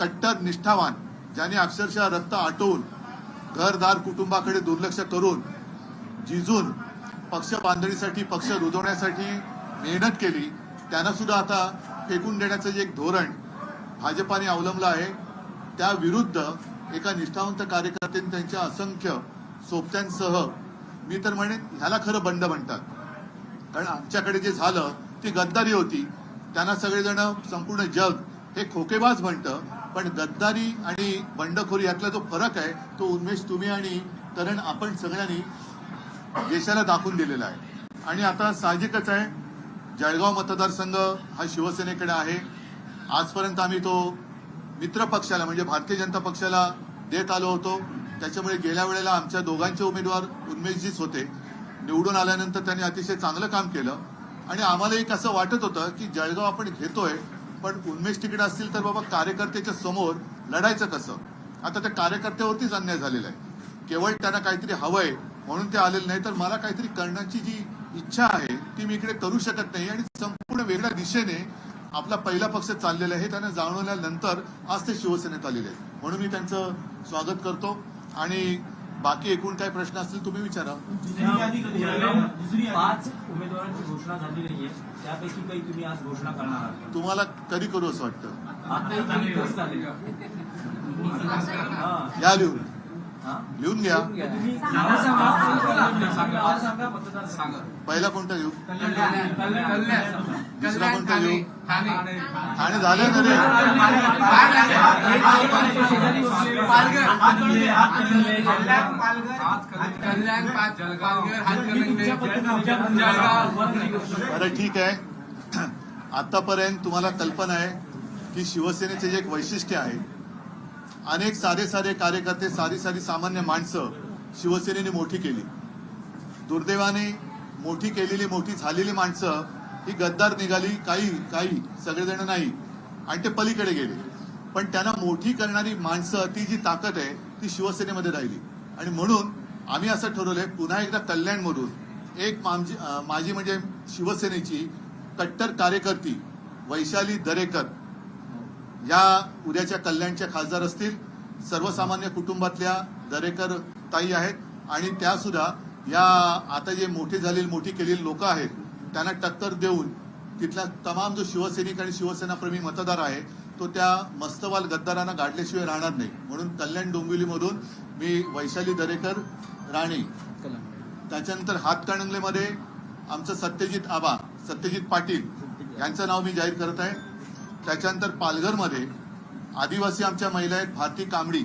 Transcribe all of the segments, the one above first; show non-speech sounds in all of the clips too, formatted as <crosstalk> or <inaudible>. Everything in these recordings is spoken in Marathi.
कट्टर निष्ठावान ज्याने अक्षरशः रक्त आटवून घरदार कुटुंबाकडे दुर्लक्ष करून जिजून पक्ष बांधणीसाठी पक्ष रुजवण्यासाठी मेहनत केली त्यांना सुद्धा आता फेकून देण्याचं जे एक धोरण भाजपाने अवलंबलं आहे त्या विरुद्ध एका निष्ठावंत कार्यकर्त्यांनी त्यांच्या असंख्य सोबत्यांसह मी तर म्हणेन ह्याला खरं बंड म्हणतात. कारण आमच्याकडे जे झालं ती गद्दारी होती त्यांना सगळेजण संपूर्ण जग हे खोकेबाज म्हणतं पण गद्दारी आणि बंडखोरी यातला जो फरक आहे तो उन्मेष तुम्ही आणि तरण आपण सगळ्यांनी देशाला दाखवून दिलेला आहे. आणि आता साहजिकच आहे जळगाव मतदारसंघ हा शिवसेनेकडे आहे. आजपर्यंत आम्ही तो मित्र पक्षाला म्हणजे भारतीय जनता पक्षाला देत आलो होतो. त्याच्यामुळे गेल्या वेळेला आमच्या दोघांचे उमेदवार उन्मेषजीच होते. निवडून आल्यानंतर त्यांनी अतिशय चांगलं काम केलं. आणि आम्हाला एक असं वाटत होतं की जळगाव आपण घेतोय पण उन्मेष तिकीट असतील तर बाबा कार्यकर्त्याच्या समोर लढायचं कसं? आता त्या कार्यकर्त्यावरतीच अन्याय झालेला आहे. केवळ त्यांना काहीतरी हवंय म्हणून ते आलेले नाही तर मला काहीतरी करण्याची जी इच्छा आहे ती मी इकडे करू शकत नाही आणि संपूर्ण वेगळ्या दिशेने आपला पहिला पक्ष चाललेला आहे हे त्यांना जाणवल्यानंतर आज ते शिवसेनेत आलेले आहेत. म्हणून मी त्यांचं स्वागत करतो आणि बाकी एकूण काय प्रश्न असतील तुम्ही विचारा. आहे? पाच उमेदवारांची घोषणा झाली नाहीये. त्यापैकी काही तुम्ही आज घोषणा करणार आहात. तुम्हाला कधी करू असं वाटतं? हा. या लिहून. हा? लिहून घ्या. पहिला कोणता घेऊ कल्याण. दुसरा कोणता घेऊ ठाणे. आणि झालं ना रे. कल्याण पाच पालघर हातकणंगले बरं ठीक आहे. आतापर्यंत तुम्हाला कल्पना आहे की शिवसेनेचे जे एक वैशिष्ट्य आहे अनेक साधे साधे कार्यकर्ते साधी साधी सामान्य माणसं शिवसेनेने मोठी केली. दुर्दैवाने मोठी केलेली मोठी झालेली माणसं ही गद्दार निघाली काही काही सगळेजण नाही. आणि ते पलीकडे गेले. पण त्यांना मोठी करणारी माणसं ती जी ताकद आहे ती शिवसेनेमध्ये राहिली. आणि म्हणून आम्ही असं ठरवलंय पुन्हा एकदा कल्याणमधून एक मामजी माझी म्हणजे शिवसेनेची कट्टर कार्यकर्ती वैशाली दरेकर या उद्याच्या कल्याणच्या खासदार असतील. सर्वसामान्य कुटुंबातल्या दरेकर ताई आहेत. आणि त्या सुद्धा या आता जे मोठे झालेली मोठी केलेली लोक आहेत त्यांना टक्कर देऊन तिथला तमाम जो शिवसैनिक आणि शिवसेनाप्रेमी मतदार आहे तो त्या मस्तवाल गद्दारांना गाडल्याशिवाय राहणार नाही. म्हणून कल्याण डोंबिवलीमधून मी वैशाली दरेकर राणे. त्याच्यानंतर हातकणंगलेमध्ये आमचं सत्यजित आबा सत्यजित पाटील यांचं नाव मी जाहीर करत आहे. त्याच्यानंतर पालघरमध्ये आदिवासी आमच्या महिला आहेत भारती कांबडी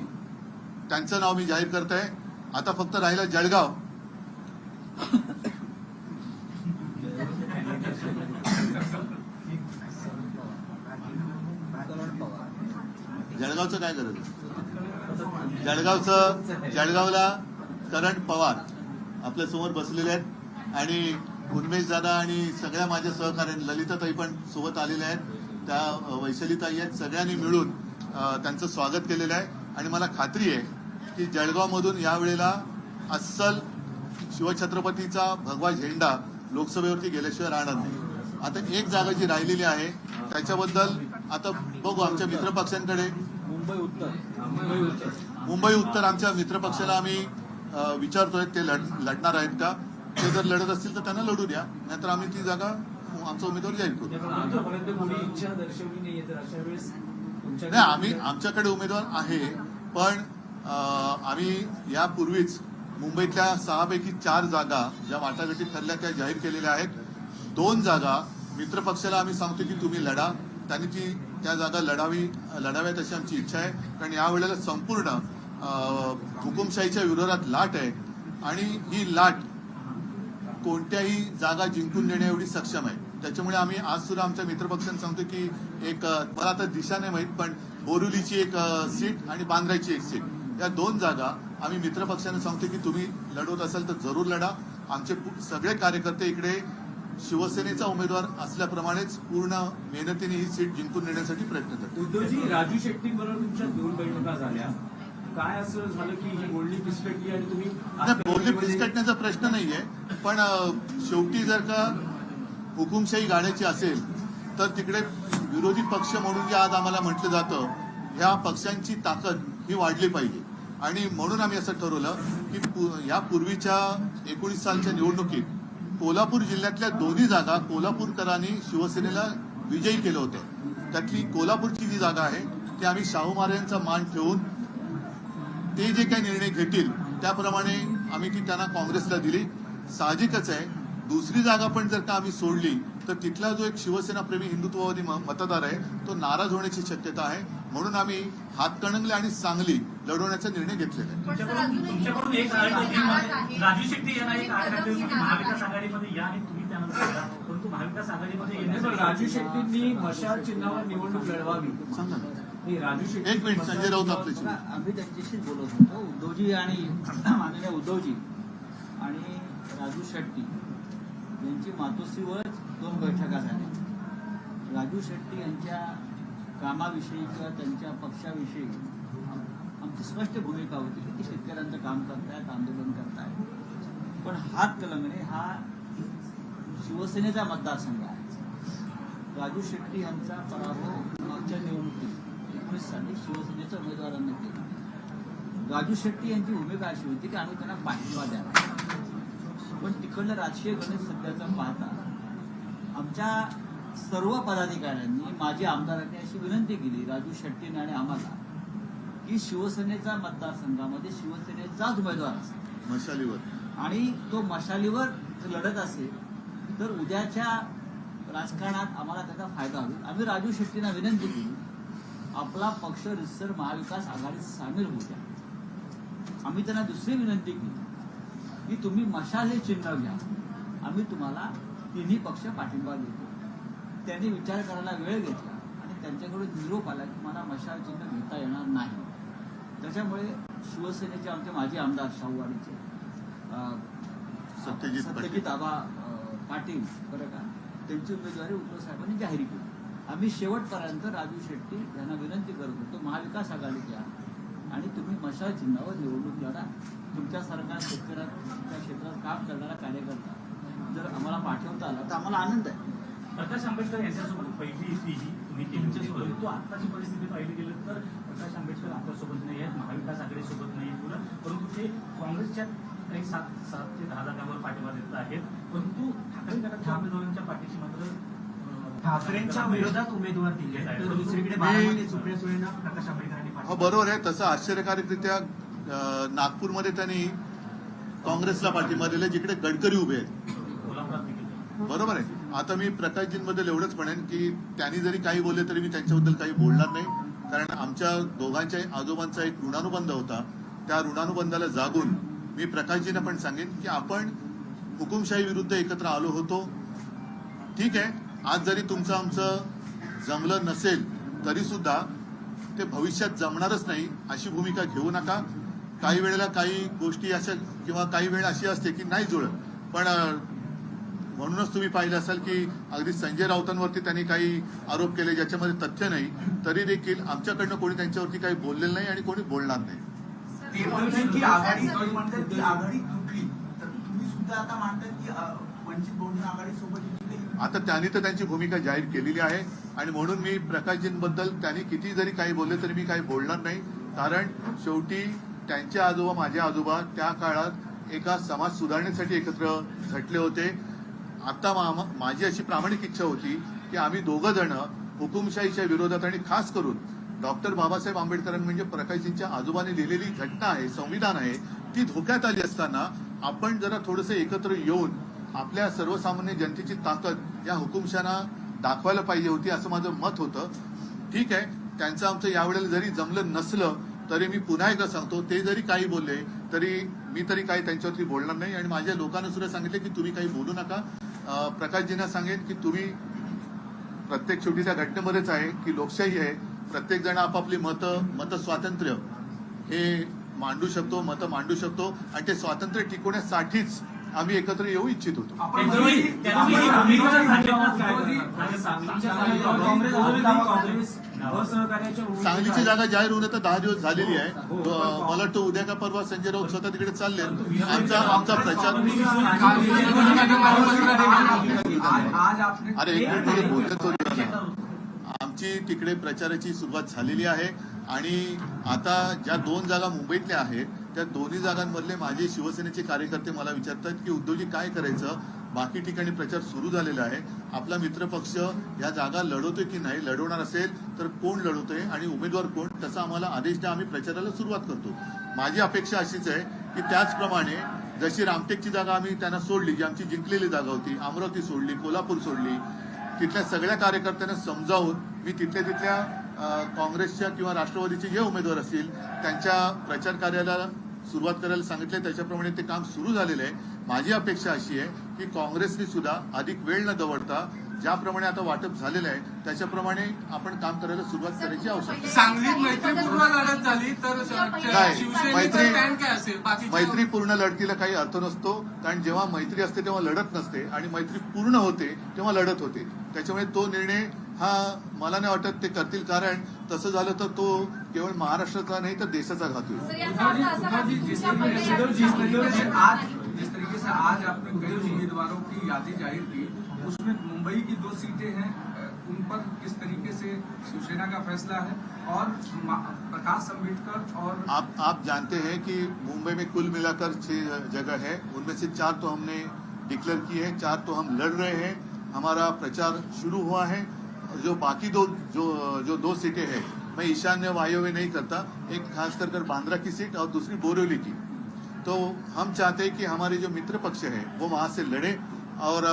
त्यांचं नाव मी जाहीर करत आहे. आता फक्त राहिलं जळगाव. जळगावचं काय करत जळगावचं जळगावला करण पवार आपल्यासमोर बसलेले आहेत आणि उन्मेश दादा आणि सगळ्या माझ्या सहकार्याने ललिताताई पण सोबत आलेल्या आहेत. त्या वैशालीताई आहेत. सगळ्यांनी मिळून त्यांचं स्वागत केलेलं आहे. आणि मला खात्री आहे की जळगावमधून यावेळेला अस्सल शिवछत्रपतीचा भगवा झेंडा लोकसभेवरती गेल्याशिवाय राहणार नाही. आता एक जागा जी राहिलेली आहे त्याच्याबद्दल आता बघू आमच्या मित्रपक्षांकडे मुंबई उत्तर. मुंबई उत्तर. मुंबई उत्तर आमच्या मित्रपक्षाला आम्ही विचारतोय ते लढ लढणार आहेत का? ते जर लढत असतील तर त्यांना लढू द्या नाहीतर आम्ही ती जागा आमचा उमेदवार जाहीर करू. नाही आम्ही आमच्याकडे उमेदवार आहे पण आम्ही यापूर्वीच मुंबईतल्या सहापैकी चार जागा ज्या वाटाघाटी ठरल्या त्या जाहीर केलेल्या आहेत. दोन जागा मित्रपक्षाला आम्ही सांगतो की तुम्ही लढा. त्यांनी ती त्या जागा लढावी लढाव्यात अशी आमची इच्छा आहे. कारण यावेळेला संपूर्ण हुकुमशाहीच्या विरोधात लाट आहे. आणि ही लाट कोणत्याही जागा जिंकून देण्या एवढी सक्षम आहे. त्याच्यामुळे आम्ही आज सुद्धा आमच्या मित्रपक्षांना सांगतो की एक मला आता दिशा नाही माहीत पण बोरुलीची एक सीट आणि बांद्राची एक सीट. या दोन जागा आम्ही मित्रपक्षांना सांगतो की तुम्ही लढवत असाल तर जरूर लढा. आमचे सगळे कार्यकर्ते इकडे शिवसेनेचा उमेदवार असल्याप्रमाणेच पूर्ण मेहनतीने ही सीट जिंकून नेण्यासाठी प्रयत्न करतो उद्धवजी राजू शेट्टी बरोबर तुमच्या दोन बैठका झाल्या. काय असं झालं की ही बोलणी पिसकटली आणि तुम्ही बोलणे फिसकटण्याचा प्रश्न नाहीये. पण शेवटी जर का हुकुमशाही गाण्याची असेल तर तिकडे विरोधी पक्ष म्हणून जे आज आम्हाला म्हटलं जातं ह्या पक्षांची ताकद ही वाढली पाहिजे. आणि म्हणून आम्ही असं ठरवलं की या पूर्वीच्या एकोणीस सालच्या निवडणुकीत कोल्हापूर जिल्ह्यातल्या दोन्ही जागा कोल्हापूरकरांनी शिवसेनेला विजयी केलं होतं. त्यातली कोल्हापूरची जी जागा आहे ती आम्ही शाहू महाराजांचा मान ठेवून ते जे काही निर्णय घेतील त्याप्रमाणे आम्ही ती त्यांना काँग्रेसला दिली. साहजिकच आहे दुसरी जागा पण जर का आम्ही सोडली तर तिथला जो एक शिवसेनाप्रेमी हिंदुत्ववादी म- मतदार आहे तो नाराज होण्याची शक्यता आहे. म्हणून आम्ही हातकणंगले आणि सांगली लढवण्याचा निर्णय घेतलेला. राजू शेट्टींनी मशाल चिन्हावर निवडणूक लढवावी. सांगा एक मिनिट संजय राऊत आपले बघा, आम्ही त्यांच्याशीच बोलत होतो. उद्धवजी आणि <clears throat> माननीय उद्धवजी आणि राजू शेट्टी यांची मातोश्रीवरच दोन बैठका झाल्या. राजू शेट्टी यांच्या कामाविषयी किंवा त्यांच्या पक्षाविषयी आमची स्पष्ट भूमिका होती की ते शेतकऱ्यांचं काम करतायत आंदोलन करतायत पण हात कलंगणे हा शिवसेनेचा मतदारसंघ आहे. राजू शेट्टी यांचा पराभव मागच्या निवडणुकीत एकोणीस साली शिवसेनेच्या उमेदवारांनी केला. राजू शेट्टी यांची भूमिका अशी होती की आम्ही त्यांना पाठिंबा द्यावा पण तिकडलं राजकीय गणित सध्याचं पाहता आमच्या सर्व पदाधिकाऱ्यांनी माजी आमदारांनी अशी विनंती केली राजू शेट्टीने आणि आम्हाला की शिवसेनेचा मतदारसंघामध्ये शिवसेनेचाच उमेदवार असेल. मशालीवर. आणि तो मशालीवर लढत असेल तर उद्याच्या राजकारणात आम्हाला त्याचा फायदा होईल. आम्ही राजू शेट्टींना विनंती केली आपला पक्ष रिसर महाविकास आघाडीत सामील होऊ द्या. आम्ही त्यांना दुसरी विनंती केली की तुम्ही मशाल हे चिन्ह घ्या. आम्ही तुम्हाला तिन्ही पक्ष पाठिंबा देतो. त्यांनी विचार करायला वेळ घेतला आणि त्यांच्याकडून निरोप आला की मला मशाल चिन्ह घेता येणार नाही. त्याच्यामुळे शिवसेनेचे आमचे माजी आमदार शाहूवाडीचे सत्यजित आबा पाटील बरं का त्यांची उमेदवारी उद्धव साहेबांनी जाहीर केली. आम्ही शेवटपर्यंत राजू शेट्टी यांना विनंती करत होतो महाविकास आघाडीत या आणि तुम्ही मशाल चिन्हावर निवडणूक लढा तुमच्यासारखा शेतकऱ्याच्या क्षेत्रात काम करणारा कार्यकर्ता जर आम्हाला पाठवता आला तर आम्हाला आनंद आहे. प्रकाश आंबेडकर यांच्यासोबत पहिली युती ही तुम्ही केली होती. परंतु आताची परिस्थिती पाहिली गेलं तर प्रकाश आंबेडकर आपल्यासोबत नाही आहेत महाविकास आघाडीसोबत नाही पुढं परंतु ते काँग्रेसच्या काही सात सात ते दहा जागांवर पाठिंबा देत आहेत. परंतु ठाकरे गटाच्या उमेदवारांच्या पाठीशी मात्र ठाकरेंच्या विरोधात उमेदवार दिले तर दुसरीकडे बारामती सुप्रिया सुळेंना प्रकाश आंबेडकरांनी हो बरोबर आहे. तसं आश्चर्यकारकरित्या नागपूरमध्ये त्यांनी काँग्रेसला पाठिंबा दिला जिकडे गडकरी उभे आहेत. बरोबर आहे. आता मी प्रकाशजींबद्दल एवढंच म्हणेन की त्यांनी जरी काही बोलले तरी मी त्यांच्याबद्दल काही बोलणार नाही. कारण आमच्या दोघांच्या आजोबांचा एक ऋणानुबंध होता. त्या ऋणानुबंधाला जागून मी प्रकाशजींना पण सांगेन की आपण हुकुमशाही विरुद्ध एकत्र आलो होतो. ठीक आहे? आज जरी तुमचं आमचं जमलं नसेल तरी सुद्धा ते भविष्यात जमणारच नाही अशी भूमिका घेऊ नका. काही वेळेला काही गोष्टी अशा किंवा काही वेळ अशी असते की नाही जुळत. पण म्हणूनच तुम्ही पाहिलं असाल की अगदी संजय राऊतांवरती त्यांनी काही आरोप केले ज्याच्यामध्ये तथ्य नाही तरी देखील आमच्याकडनं कोणी त्यांच्यावरती काही बोललेलं नाही आणि कोणी बोलणार नाही. आता त्यांनी तर त्यांची भूमिका जाहीर केलेली आहे आणि म्हणून मी प्रकाशजींबद्दल त्यांनी किती जरी काही बोलले तरी मी काही बोलणार नाही. कारण शेवटी त्यांचे आजोबा माझे आजोबा त्या काळात एका समाज सुधारणेसाठी एकत्र झटले होते. आता मा- माझी अशी प्रामाणिक इच्छा होती की आम्ही दोघं जण हुकुमशाहीच्या विरोधात आणि खास करून डॉक्टर बाबासाहेब आंबेडकरांनी म्हणजे प्रकाशजींच्या आजोबाने लिहिलेली घटना आहे संविधान आहे ती धोक्यात आली असताना आपण जरा थोडंसं एकत्र येऊन आपल्या सर्वसामान्य जनतेची ताकद या हुकुमशाना दाखवायला पाहिजे होती असं माझं मत होतं. ठीक आहे त्यांचं आमचं यावेळेला जरी जमलं नसलं तरी मी पुन्हा एकदा सांगतो ते जरी काही बोलले तरी मी तरी काही त्यांच्यावरती बोलणार नाही आणि माझ्या लोकांना सुद्धा सांगितले की तुम्ही काही बोलू नका. प्रकाशजींना सांगेन की तुम्ही प्रत्येक शेवटी त्या घटनेमध्येच आहे की लोकशाही आहे. प्रत्येक जण आपापली मतं मत स्वातंत्र्य. हे मांडू शकतो मतं मांडू शकतो आणि ते स्वातंत्र्य टिकवण्यासाठीच आम्ही एकत्र येऊ इच्छित होतो. काँग्रेस सांगलीची. जागा जाहीर होऊन आता दहा दिवस झालेली आहे हो. मला वाटतं उद्या का परवा संजय राऊत स्वतः तिकडे चालले आमचा आमचा प्रचार अरे एक मिनिट बोलत. आमची तिकडे प्रचाराची सुरुवात झालेली आहे आणि आता ज्या दोन जागा मुंबईतल्या आहेत त्या दोन्ही जागांमधले माझे शिवसेनेचे कार्यकर्ते मला विचारतात की उद्धवजी काय करायचं बाकी ठिकाणी प्रचार सुरू झालेला आहे. आपला मित्रपक्ष या जागा लढवतोय की नाही लढवणार असेल तर कोण लढवतोय आणि उमेदवार कोण तसा आम्हाला आदेश द्या आम्ही प्रचाराला सुरुवात करतो. माझी अपेक्षा अशीच आहे की त्याचप्रमाणे जशी रामटेकची जागा आम्ही त्यांना सोडली जी आमची जिंकलेली जागा होती अमरावती सोडली कोल्हापूर सोडली तिथल्या सगळ्या कार्यकर्त्यांना समजावून मी तिथल्या तिथल्या काँग्रेसच्या किंवा राष्ट्रवादीचे जे उमेदवार असतील त्यांच्या प्रचार कार्याला सुरुवात करायला सांगितले त्याच्याप्रमाणे ते काम सुरू झालेलं आहे. माझी अपेक्षा अशी आहे की काँग्रेसने सुद्धा अधिक वेळ न दवडता ज्याप्रमाणे आता वाटप झालेलं आहे त्याच्याप्रमाणे आपण काम करायला सुरुवात करायची आवश्यकता. सांगलीत मैत्रीपूर्ण लढत झाली तर मैत्री- मैत्रीपूर्ण लढतीला काही अर्थ नसतो कारण जेव्हा मैत्री असते तेव्हा लढत नसते आणि मैत्री पूर्ण होते तेव्हा लढत होते. त्याच्यामुळे तो निर्णय हा मला नाही वाटत ते करतील कारण तसं झालं तर तो केवळ महाराष्ट्राचा नाही तर देशाचा घात होईल. जिस तरीके से आज आपने कई उम्मीदवारों की यादी ज़ाहिर की उसमें मुंबई की दो सीटें हैं उन पर किस तरीके से शिवसेना का फैसला है और प्रकाश अंबेडकर और आप आप जानते हैं कि मुंबई में कुल मिलाकर छह जगह है उनमें से चार तो हमने डिक्लेयर किए हैं चार तो हम लड़ रहे हैं हमारा प्रचार शुरू हुआ है जो बाकी दो जो जो दो सीटें हैं मैं ईशान्य वायव्य नहीं करता एक खास कर कर बांद्रा की सीट और दूसरी बोरिवली की। तो हम चाहते हैं कि हमारे जो मित्र पक्ष है वो वहाँ से लड़े और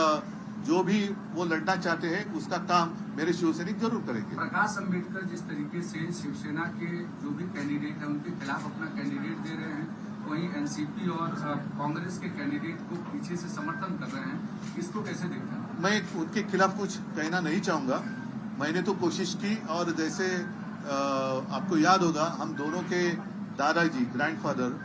जो भी वो लड़ना चाहते हैं उसका काम मेरे शिवसैनिक ज़रूर करेंगे। प्रकाश अंबेडकर जिस तरीके से शिवसेना के जो भी कैंडिडेट हैं उनके खिलाफ अपना कैंडिडेट दे रहे हैं वहीं एनसीपी और कांग्रेस के कैंडिडेट को पीछे से समर्थन कर रहे हैं इसको कैसे देखते हैं? मैं उनके खिलाफ कुछ कहना नहीं चाहूँगा। मैंने तो कोशिश की और जैसे आपको याद होगा, हम दोनों के दादाजी ग्रैंडफादर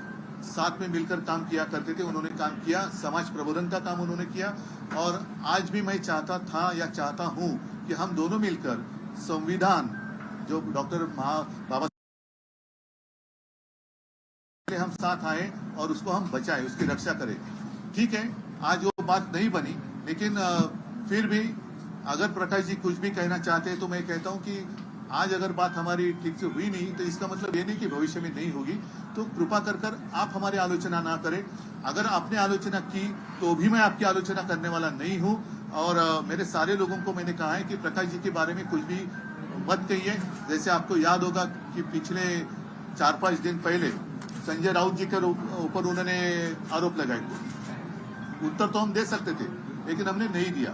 साथ में मिलकर काम किया करते थे, उन्होंने काम किया, समाज प्रबोधन का काम उन्होंने किया और आज भी मैं चाहता था या चाहता हूँ कि हम दोनों मिलकर संविधान, जो डॉक्टर बाबा हम साथ आए और उसको हम बचाएँ, उसकी रक्षा करें। ठीक है, आज वो बात नहीं बनी, लेकिन फिर भी अगर प्रकाश जी कुछ भी कहना चाहते हैं तो मैं कहता हूँ कि आज अगर बात हमारी ठीक से हुई नहीं तो इसका मतलब ये नहीं कि भविष्य में नहीं होगी। तो कृपा कर कर आप हमारी आलोचना ना करें। अगर आपने आलोचना की तो भी मैं आपकी आलोचना करने वाला नहीं हूँ। और मेरे सारे लोगों को मैंने कहा है कि प्रकाश जी के बारे में कुछ भी मत कहिए। जैसे आपको याद होगा कि पिछले चार पाँच दिन पहले संजय राउत जी के ऊपर उन्होंने आरोप लगाए उत्तर तो हम दे सकते थे, लेकिन हमने नहीं दिया।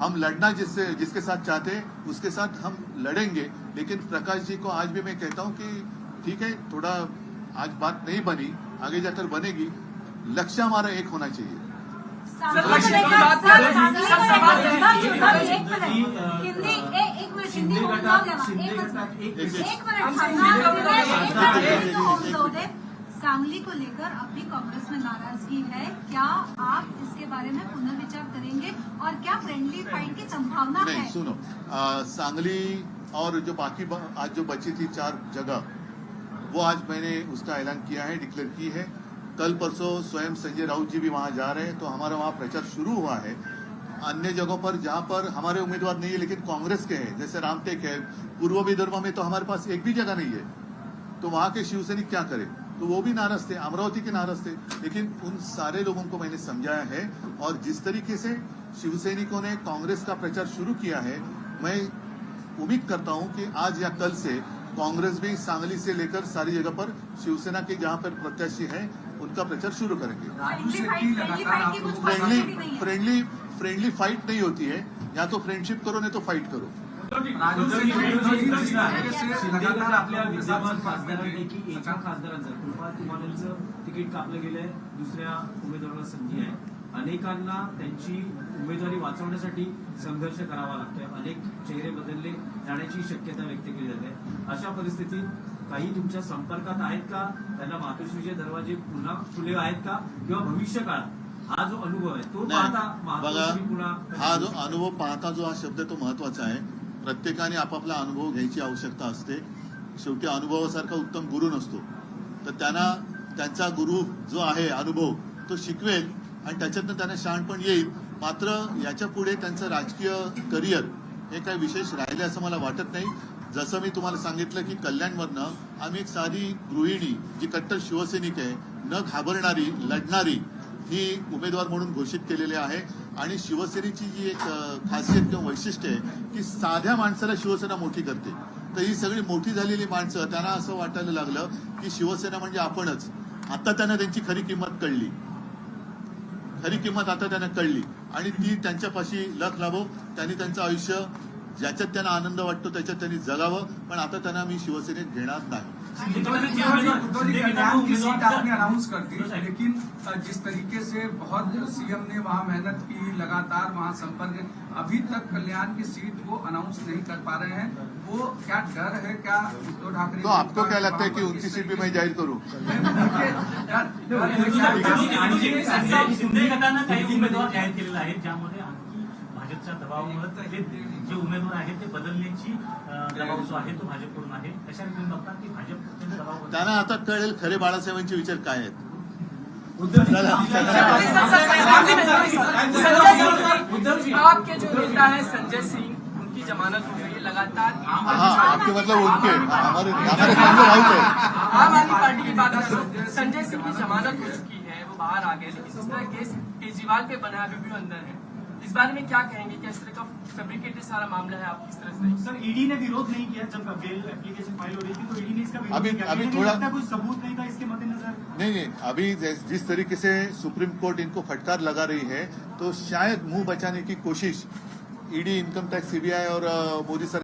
हम लड़ना जिससे जिसके साथ चाहते हैं उसके साथ हम लड़ेंगे। लेकिन प्रकाश जी को आज भी मैं कहता हूँ कि ठीक है थोड़ा आज बात नहीं बनी आगे जाकर बनेगी। लक्ष्य हमारा एक होना चाहिए। सांगली को लेकर- अभी कांग्रेस में नाराज़गी है। क्या आप इसके बारे में पुनर्विचार करेंगे और क्या फ्रेंडली फाइट की संभावना है? सुनो आ, सांगली और जो बाकी ब- आज जो बची थी चार जगह वो आज मैंने उसका ऐलान किया है डिक्लेयर की है। कल परसों स्वयं संजय राउत जी भी वहाँ जा रहे हैं तो हमारा वहाँ प्रचार शुरू हुआ है। अन्य जगहों पर जहाँ पर हमारे उम्मीदवार नहीं है लेकिन कांग्रेस के हैं जैसे रामटेक है पूर्व विदर्भ में तो हमारे पास एक भी जगह नहीं है। तो वहाँ के शिवसैनिक क्या करें? तो वो भी नाराज़ थे अमरावती के नाराज़ थे। लेकिन उन सारे लोगों को मैंने समझाया है और जिस तरीके से शिवसैनिकों ने कांग्रेस का प्रचार शुरू किया है मैं उम्मीद करता हूँ कि आज या कल से कांग्रेस भी सांगली से लेकर सारी जगह पर शिवसेना के जहाँ पर प्रत्याशी हैं उनका प्रचार शुरू करेंगे। फ्रेंडली फ्रेंडली फ्रेंडली फाइट नहीं होती है। या तो फ्रेंडशिप करो नहीं तो फाइट करो। राजू आपल्या विद्यमान खासदारांपैकी एका तिकीट कापलं गेलंय दुसऱ्या उमेदवाराला संधी आहे अनेकांना त्यांची उमेदवारी वाचवण्यासाठी संघर्ष करावा लागतोय अनेक चेहरे बदलले जाण्याची शक्यता व्यक्त केली जाते अशा परिस्थितीत काही तुमच्या संपर्कात आहेत का त्यांना मातोश्रीचे दरवाजे पुन्हा खुले आहेत का किंवा भविष्य काळात हा जो अनुभव आहे तो पाहता बघा पुन्हा हा जो अनुभव पाहता जो हा शब्द तो महत्त्वाचा आहे. प्रत्येकाने आपापला अनुभव घ्यायची आवश्यकता असते. शेवटी अनुभवासारखा उत्तम गुरु नसतो. तर त्यांना त्यांचा गुरु जो आहे अनुभव तो शिकवेल आणि त्याच्यातनं त्यांना शहाणपण येईल. मात्र याच्यापुढे त्यांचं राजकीय करिअर हे काही विशेष राहिले असं मला वाटत नाही. जसं मी तुम्हाला सांगितलं की कल्याणमधनं आम्ही एक साधी गृहिणी जी कट्टर शिवसैनिक आहे न घाबरणारी लढणारी ही उमेदवार म्हणून घोषित केलेली आहे. आणि शिवसेनेची जी एक खासियत किंवा वैशिष्ट्य आहे की साध्या माणसाला शिवसेना मोठी करते. तर ही सगळी मोठी झालेली माणसं त्यांना असं वाटायला लागलं की शिवसेना म्हणजे आपणच. आता त्यांना त्यांची खरी किंमत कळली. खरी किंमत आता त्यांना कळली. आणि ती त्यांच्यापाशी लख लाभो त्यांनी त्यांचं आयुष्य ज्याच्यात त्यांना आनंद वाटतो त्याच्यात त्यांनी जगावं. पण आता त्यांना मी शिवसेनेत घेणार नाही. अनाउंस कर दी लेकिन जिस तरीके से बहुत सीएम ने वहाँ मेहनत की लगातार वहाँ संपर्क अभी तक कल्याण की सीट को अनाउंस नहीं कर पा रहे हैं वो क्या डर है क्या उद्धव ठाकरे तो आपको क्या लगता है कि उनकी सीट भी मैं ज़ाहिर करूँ उमेदवार जाहीर केलेले आहेत ज्यामध्ये आणखी भाजपच्या दबावामुळे ते जे उमेदवार आहेत ते बदलण्याची दबाव जो आहे तो भाजपकडून आहे अशा रीतीने बघतात की भाजप दबाव त्यांना आता कळेल खरे बाळासाहेबांचे विचार काय आहेत आपके जो नेता है संजय सिंह उनकी जमानत हो गई है लगातार हाँ आपके मतलब उनके हमारे आम आदमी पार्टी की बात करो संजय सिंह की जमानत हो चुकी है वो बाहर आ गए लेकिन इस तरह केस केजरीवाल पे बना है अभी भी अंदर है इस बारे में क्या कहेंगे? क्या इस तरह का फेब्रिकेटेड सारा मामला है आप किस तरह से? सर ईडी ने विरोध नहीं किया जब बेल एप्लीकेशन फ़ाइल हो रही थी तो ईडी ने इसका विरोध अभी- किया। अभी थोड़ा- लगता है कुछ सबूत नहीं था इसके मद्देनजर। नहीं नहीं अभी जिस तरीके से सुप्रीम कोर्ट इनको फटकार लगा रही है तो शायद मुँह बचाने की कोशिश ईडी इनकम टैक्स सीबीआई और मोदी सरकार